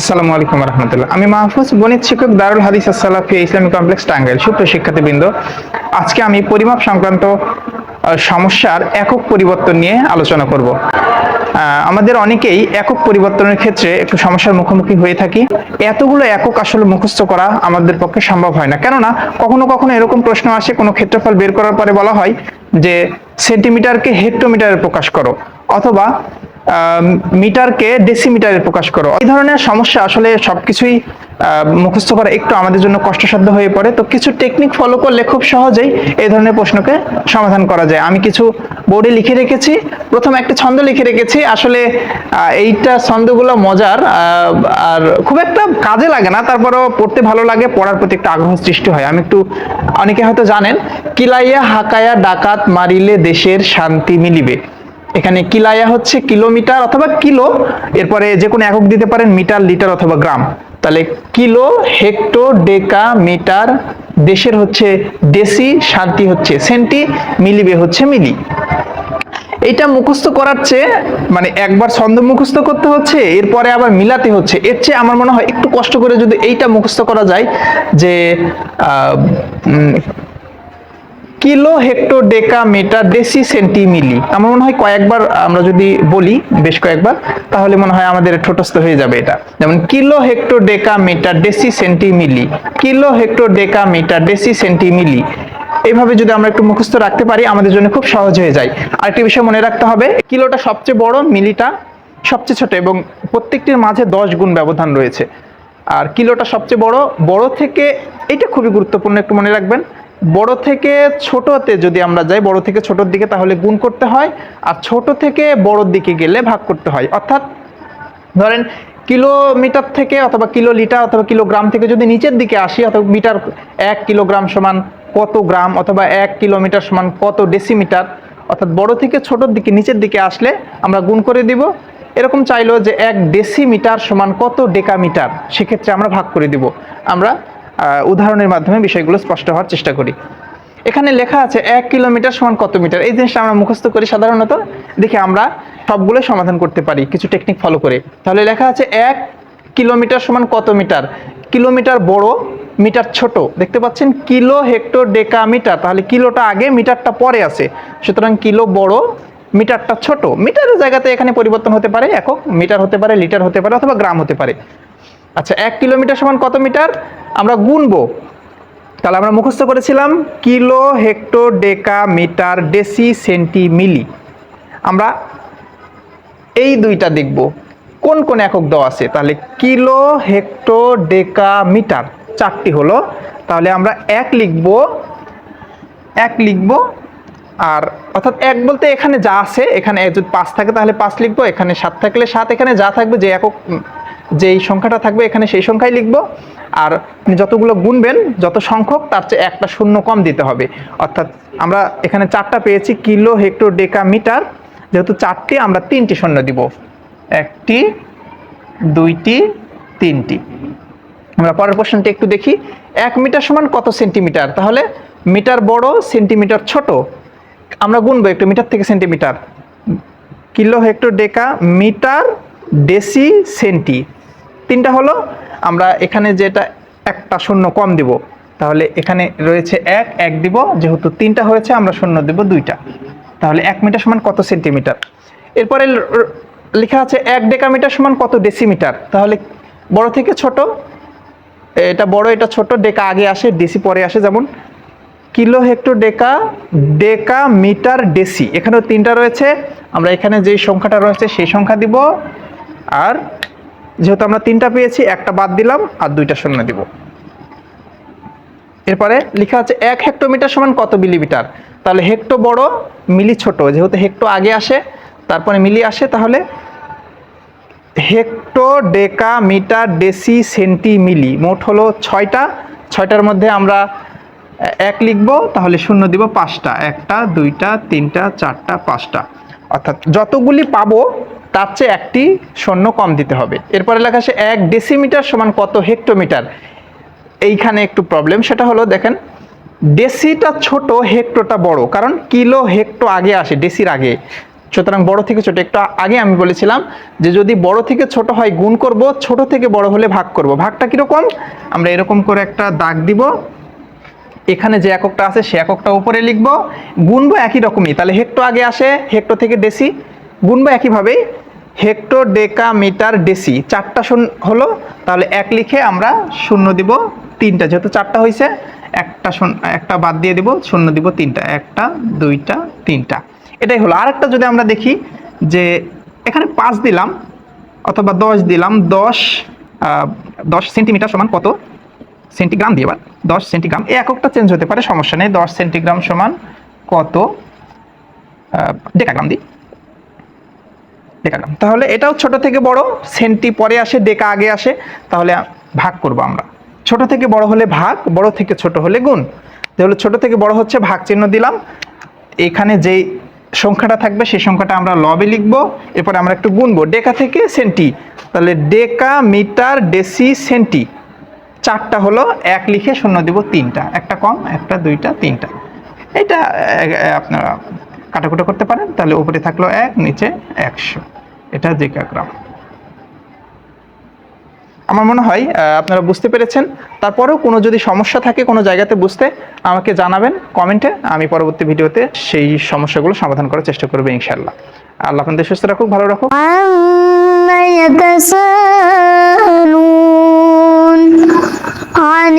আসসালামু আলাইকুম রহমতুল্লাহ। আমি মাহফুজ গণিত শিক্ষক দারুল হাদিস সালাফিয়া ইসলামিক কমপ্লেক্স টাঙ্গাইল। সুপ্রিয় শিক্ষার্থীবৃন্দ, আজকে আমি পরিমাপ সংক্রান্ত সমস্যার একক পরিবর্তন নিয়ে আলোচনা করব। আমাদের অনেকেই একক পরিবর্তনের ক্ষেত্রে একটু সমস্যার মুখোমুখি হয়ে থাকি। এতগুলো একক আসলে মুখস্থ করা আমাদের পক্ষে সম্ভব হয় না। কেননা, কখনো কখনো এরকম প্রশ্ন আসে, কোনো ক্ষেত্রফল বের করার পরে বলা হয় যে, সেন্টিমিটারকে হেক্টোমিটারে প্রকাশ করো। অথবা মিটারকে ডেসিমিটারে প্রকাশ করো। এই ধরনের সমস্যা আসলে সবকিছুই মুখস্থ করা একটু আমাদের জন্য কষ্টসাধ্য হয়ে পড়ে। তো কিছু টেকনিক ফলো করলে খুব সহজেই এই ধরনের প্রশ্নকে সমাধান করা যায়। আমি কিছু বোর্ডে লিখে রেখেছি। প্রথম একটা ছন্দ লিখে রেখেছি। আসলে এইটা ছন্দগুলো মজার আর খুব একটা কাজে লাগে না। তারপরেও পড়তে ভালো লাগে, পড়ার প্রতি একটা আগ্রহ সৃষ্টি হয়। আমি একটু, অনেকে হয়তো জানেন, কিলাইয়া হাকায়া ডাকাত মারিলে দেশের শান্তি মিলিবে। এখানে কিলায়া হচ্ছে কিলোমিটার অথবা কিলো, এরপরে যে কোনো একক দিতে পারেন মিটার, লিটার অথবা গ্রাম। তাহলে কিলো হেক্টো ডেকা মিটার দেশের হচ্ছে দেশি শান্তি হচ্ছে সেন্টি, মিলিবে হচ্ছে মিলি। এইটা মুখস্থ করার চেয়ে মানে একবার ছন্দ মুখস্থ করতে হচ্ছে, এরপরে আবার মিলাতে হচ্ছে। এর চেয়ে আমার মনে হয় একটু কষ্ট করে যদি এইটা মুখস্থ করা যায়, যে kilo hecto deca metre deci centi milli আমার মনে হয় কয়েকবার আমরা যদি বলি, বেশ কয়েকবার, তাহলে মনে হয় আমাদের ঠোঁটস্থ হয়ে যাবে এটা। যেমন kilo hecto deca metre deci centi milli kilo hecto deca metre deci centi milli এইভাবে যদি আমরা একটু মুখস্থ রাখতে পারি, আমাদের জন্য খুব সহজ হয়ে যায়। আরেকটি বিষয় মনে রাখতে হবে, কিলোটা সবচেয়ে বড়, মিলিটা সবচেয়ে ছোট, এবং প্রত্যেকটির মাঝে দশ গুণ ব্যবধান রয়েছে। আর কিলোটা সবচেয়ে বড় বড় থেকে, এটা খুবই গুরুত্বপূর্ণ একটু মনে রাখবেন। বড় থেকে ছোটতে যদি আমরা যাই, বড় থেকে ছোটর দিকে তাহলে গুণ করতে হয়, আর ছোট থেকে বড়র দিকে গেলে ভাগ করতে হয়। অর্থাৎ ধরেন কিলোমিটার থেকে অথবা কিলো লিটার অথবা কিলোগ্রাম থেকে যদি নিচের দিকে আসি, অথবা মিটার এক কিলোগ্রাম সমান কত গ্রাম অথবা এক কিলোমিটার সমান কত ডেসিমিটার, অর্থাৎ বড় থেকে ছোটোর দিকে নিচের দিকে আসলে আমরা গুণ করে দিব। এরকম চাইলো যে এক ডেসিমিটার সমান কত ডেকামিটার, সেক্ষেত্রে আমরা ভাগ করে দিব। আমরা উদাহরণের মাধ্যমে বিষয়গুলো স্পষ্ট হওয়ার চেষ্টা করি। এখানে লেখা আছে এক কিলোমিটার সমান কত মিটার? এই জিনিসটা আমরা মুখস্থ করি সাধারণত, দেখে আমরা সবগুলো সমাধান করতে পারি, কিছু টেকনিক ফলো করে। তাহলে লেখা আছে এক কিলোমিটার সমান কত মিটার? কিলোমিটার বড়, মিটার ছোট। দেখতে পাচ্ছেন? কিলো হেক্টর ডেকা মিটার তাহলে কিলোটা আগে, মিটারটা পরে আছে। সুতরাং কিলো বড়, মিটারটা ছোট। মিটারের জায়গাতে এখানে পরিবর্তন হতে পারে একক, মিটার হতে পারে, লিটার হতে পারে অথবা গ্রাম হতে পারে। আচ্ছা এক কিলোমিটার সমান কত মিটার? আমরা গুনবো। তাহলে আমরা মুখস্থ করেছিলাম kilo hecto deca metre deci centi milli আমরা এই দুইটা দেখব। কোন কোন একক দেওয়া আছে? তাহলে কিলো হেক্টো ডেকা মিটার চারটি হলো। তাহলে আমরা এক লিখব এক লিখব, আর অর্থাৎ এক বলতে এখানে যা আছে, এখানে যদি পাঁচ থাকে তাহলে পাঁচ লিখব, এখানে সাত থাকলে সাত, এখানে যা থাকবে যে একক যেই সংখ্যাটা থাকবে এখানে সেই সংখ্যাই লিখব। আর আপনি যতগুলো গুনবেন, যত সংখ্যক, তার চেয়ে একটা শূন্য কম দিতে হবে। অর্থাৎ আমরা এখানে চারটা পেয়েছি, কিলো হেক্টো ডেকা মিটার যেহেতু চারটি, আমরা তিনটি শূন্য দিব। একটি, দুইটি, তিনটি। আমরা পরের প্রশ্নটি একটু দেখি। এক মিটার সমান কত সেন্টিমিটার? তাহলে মিটার বড়, সেন্টিমিটার ছোট। আমরা গুনবো একটু মিটার থেকে centimetre. Kilo hecto deca metre deci, centi. তিনটা হলো, আমরা এখানে যেটা একটা শূন্য কম দিব, তাহলে এখানে রয়েছে এক এক দিব, যেহেতু তিনটা হয়েছে, আমরা শূন্য দেব দুইটা। তাহলে এক মিটার সমান কত সেন্টিমিটার? এরপরে লেখা আছে এক ডেকামিটার সমান কত ডেসিমিটার? তাহলে বড় থেকে ছোট, এটা বড়, এটা ছোট, ডেকা আগে আসে, ডেসি পরে আসে, যেমন kilo hecto deca deca metre deci. এখানেও তিনটা রয়েছে, আমরা এখানে যে সংখ্যাটা রয়েছে, সেই সংখ্যা দিব, আর যেহেতু আমরা তিনটা পেয়েছি, একটা বাদ দিলাম আর দুইটা শূন্য দিব। এরপরে লেখা আছে, এক হেক্টোমিটার সমান কত মিলিমিটার? তাহলে হেক্টো বড়, মিলি ছোট। যেহেতু হেক্টো আগে আসে, তারপরে মিলি আসে, তাহলে hecto deca metre deci centi milli. মোট হলো ছয়টা। ছয়টার মধ্যে আমরা এক লিখব, তাহলে শূন্য দিব পাঁচটা। একটা, দুইটা, তিনটা, চারটা, পাঁচটা। অর্থাৎ যতগুলি পাবো তার চেয়ে একটি শূন্য কম দিতে হবে। এরপরে লেখা আছে এক ডেসিমিটার সমান কত হেক্টোমিটার? এইখানে একটু প্রবলেম সেটা হলো দেখেন, ডেসিটা ছোট, হেক্টোটা বড়। কারণ কিলো হেক্টো আগে আসে, ডেসির আগে। সুতরাং বড় থেকে ছোট, একটু আগে আমি বলেছিলাম যে যদি বড় থেকে ছোট হয়, গুণ করব, ছোট থেকে বড় হলে ভাগ করব। ভাগটা কীরকম? আমরা এরকম করে একটা দাগ দিব। এখানে যে এককটা আছে, সে এককটা উপরে লিখব। গুণবো একই রকমই। তাহলে হেক্টো আগে আসে, হেক্টো থেকে ডেসি। গুণবো একইভাবেই হেক্টো ডেকা মিটার ডেসি, চারটা শূন্য হলো, তাহলে এক লিখে আমরা শূন্য দিব তিনটা, যেহেতু চারটা হয়েছে একটা শূন্য, একটা বাদ দিয়ে দিব, শূন্য দিব তিনটা, একটা, দুইটা, তিনটা। এটাই হলো। আরেকটা যদি আমরা দেখি যে এখানে পাঁচ দিলাম অথবা দশ দিলাম, দশ দশ সেন্টিমিটার সমান কত? সেন্টিগ্রাম দিয়ে এবার, দশ সেন্টিগ্রাম। এই এককটা চেঞ্জ হতে পারে, সমস্যা নেই। দশ সেন্টিগ্রাম সমান কত? ডেকাগ্রাম দিই। ডেকাগ্রাম তাহলে এটাও ছোট থেকে বড়, সেন্টি পরে আসে, ডেকা আগে আসে, তাহলে ভাগ করব আমরা। ছোট থেকে বড় হলে ভাগ, বড় থেকে ছোট হলে গুণ। তাহলে ছোট থেকে বড় হচ্ছে ভাগ চিহ্ন দিলাম। এখানে যেই সংখ্যাটা থাকবে, সেই সংখ্যাটা আমরা লবে লিখব, এরপরে আমরা একটু গুনবো। ডেকা থেকে সেন্টি। তাহলে ডেকা মিটার ডেসি সেন্টি। চারটা হলো, এক লিখে শূন্য দিব তিনটা। একটা কম, একটা দুইটা, তিনটা। এটা আপনারা কাটাকুটা করতে পারেন, তাহলে উপরে থাকল এক, নিচে একশো। এটা জিকাগ্রাম আমার মনে হয় আপনারা বুঝতে পেরেছেন। তারপরেও কোনো যদি সমস্যা থাকে কোনো জায়গাতে বুঝতে, আমাকে জানাবেন কমেন্টে, আমি পরবর্তী ভিডিওতে সেই সমস্যাগুলো সমাধান করার চেষ্টা করব ইনশাল্লাহ আল্লাহ আপনাদের সুস্থ রাখুক, ভালো রাখুক। عن